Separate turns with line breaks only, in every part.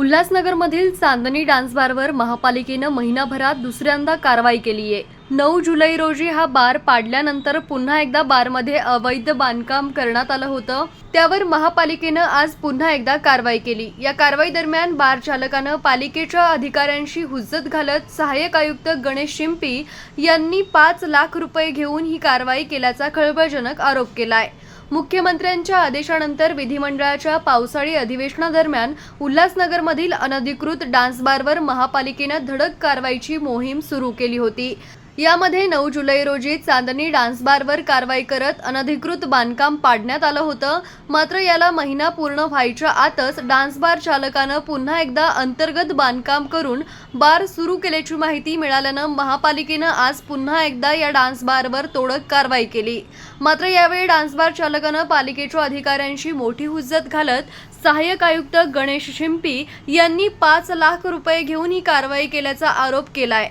उल्हासनगरमधील चांदणी dance बारवर महापालिकेनं महिनाभरात दुसऱ्यांदा कारवाई केली आहे नऊ जुलै रोजी हा बार पाडल्यानंतर पुन्हा एकदा बारमध्ये अवैध बांधकाम करण्यात आलं होतं. त्यावर महापालिकेनं आज पुन्हा एकदा कारवाई केली. या कारवाई दरम्यान बार चालकानं पालिकेच्या अधिकाऱ्यांशी हुज्जत घालत सहाय्यक आयुक्त गणेश शिंपी यांनी पाच लाख रुपये घेऊन ही कारवाई केल्याचा खळबळजनक आरोप केलाय. मुख्यमंत्र्यांच्या आदेशानंतर विधिमंडळाच्या पावसाळी अधिवेशनादरम्यान उल्हासनगरमधील अनधिकृत डान्स बारवर महापालिकेनं धडक कारवाईची मोहीम सुरू केली होती. यामध्ये नऊ जुलै रोजी चांदणी डान्स बारवर कारवाई करत अनधिकृत बांधकाम पाडण्यात आलं होतं. मात्र याला महिना पूर्ण व्हायच्या आतच डान्स बार चालकानं पुन्हा एकदा अंतर्गत बांधकाम करून बार सुरू केल्याची माहिती मिळाल्यानं महापालिकेनं आज पुन्हा एकदा या डान्स बारवर तोडक कारवाई केली. मात्र यावेळी डान्स बार चालकानं पालिकेच्या अधिकाऱ्यांशी मोठी हुज्जत घालत सहाय्यक आयुक्त गणेश शिंपी यांनी पाच लाख रुपये घेऊन ही कारवाई केल्याचा आरोप केलाय.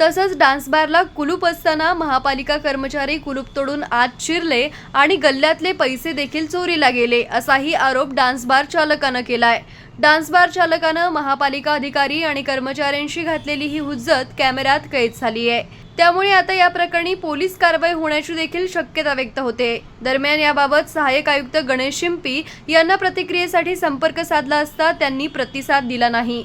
तसंच डान्स बारला कुलूप असताना महापालिका कर्मचारी कुलूप तोडून आत शिरले आणि गल्ल्यातले पैसे देखील चोरीला गेले असाही आरोप डान्स बार चालकानं केलाय. डान्स बार चालकानं महापालिका अधिकारी आणि कर्मचाऱ्यांशी घातलेली ही हुज्जत कॅमेऱ्यात कैद झाली आहे. त्यामुळे आता या प्रकरणी पोलीस कारवाई होण्याची देखील शक्यता व्यक्त होते. दरम्यान याबाबत सहाय्यक आयुक्त गणेश शिंपी यांना प्रतिक्रियेसाठी संपर्क साधला असता त्यांनी प्रतिसाद दिला नाही.